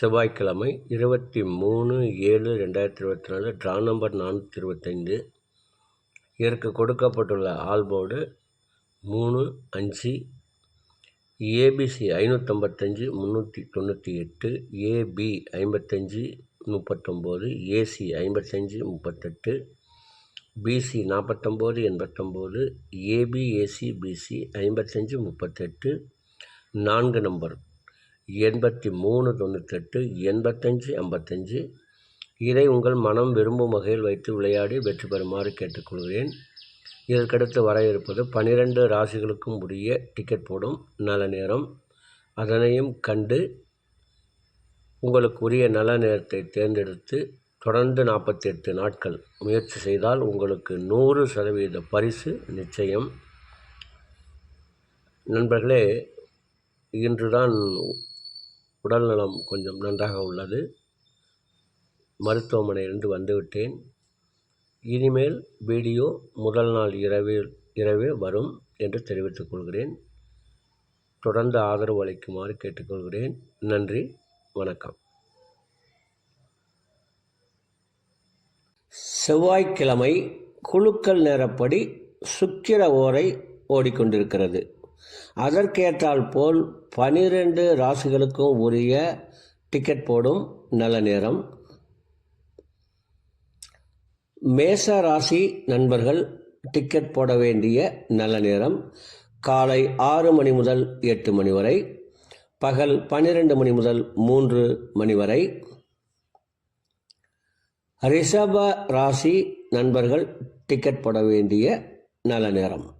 செவ்வாய்க்கிழமை இருபத்தி மூணு ஏழு ரெண்டாயிரத்தி இருபத்தி நாலு ட்ரா நம்பர் நானூற்றி இருபத்தைந்து. இதற்கு கொடுக்கப்பட்டுள்ள ஆல்போர்டு மூணு அஞ்சு ஏபிசி ஐநூற்றம்பத்தஞ்சு முந்நூற்றி தொண்ணூற்றி எட்டு ஏபி ஐம்பத்தஞ்சு முப்பத்தொம்போது ஏசி ஐம்பத்தஞ்சு முப்பத்தெட்டு பிசி நாற்பத்தொம்போது எண்பத்தொம்போது ஏபி ஏசி பிசி ஐம்பத்தஞ்சு முப்பத்தெட்டு. நான்கு நம்பர் எண்பத்தி மூணு தொண்ணூத்தெட்டு எண்பத்தஞ்சு ஐம்பத்தஞ்சு இதை உங்கள் மனம் விரும்பும் வகையில் வைத்து விளையாடி வெற்றி பெறுமாறு கேட்டுக்கொள்கிறேன். இதற்கடுத்து வர இருப்பது பனிரெண்டு ராசிகளுக்கும் உரிய டிக்கெட் போடும் நல்ல நேரம். அதனையும் கண்டு உங்களுக்கு உரிய நல்ல நேரத்தை தேர்ந்தெடுத்து தொடர்ந்து நாற்பத்தி எட்டு நாட்கள் முயற்சி செய்தால் உங்களுக்கு நூறு சதவீத பரிசு நிச்சயம். நண்பர்களே இன்றுதான் உடல்நலம் கொஞ்சம் நன்றாக உள்ளது. மருத்துவமனையிலிருந்து வந்துவிட்டேன். இனிமேல் வீடியோ முதல் நாள் இரவில் இரவே வரும் என்று தெரிவித்துக் கொள்கிறேன். தொடர்ந்து ஆதரவு அளிக்குமாறு கேட்டுக்கொள்கிறேன். நன்றி. வணக்கம். செவ்வாய்க்கிழமை குழுக்கள் நேரப்படி சுக்கிர ஓரை ஓடிக்கொண்டிருக்கிறது. அதற்கேற்றால் போல் பனிரெண்டு ராசிகளுக்கும் உரிய டிக்கெட் போடும் நல்ல நேரம். மேச ராசி நண்பர்கள் டிக்கெட் போட வேண்டிய நல்ல நேரம். காலை ஆறு மணி முதல் எட்டு மணி வரை பகல் பன்னிரெண்டு மணி முதல் மூன்று மணி வரை. ரிஷப ராசி நண்பர்கள் டிக்கெட் போட வேண்டிய நல்ல நேரம்.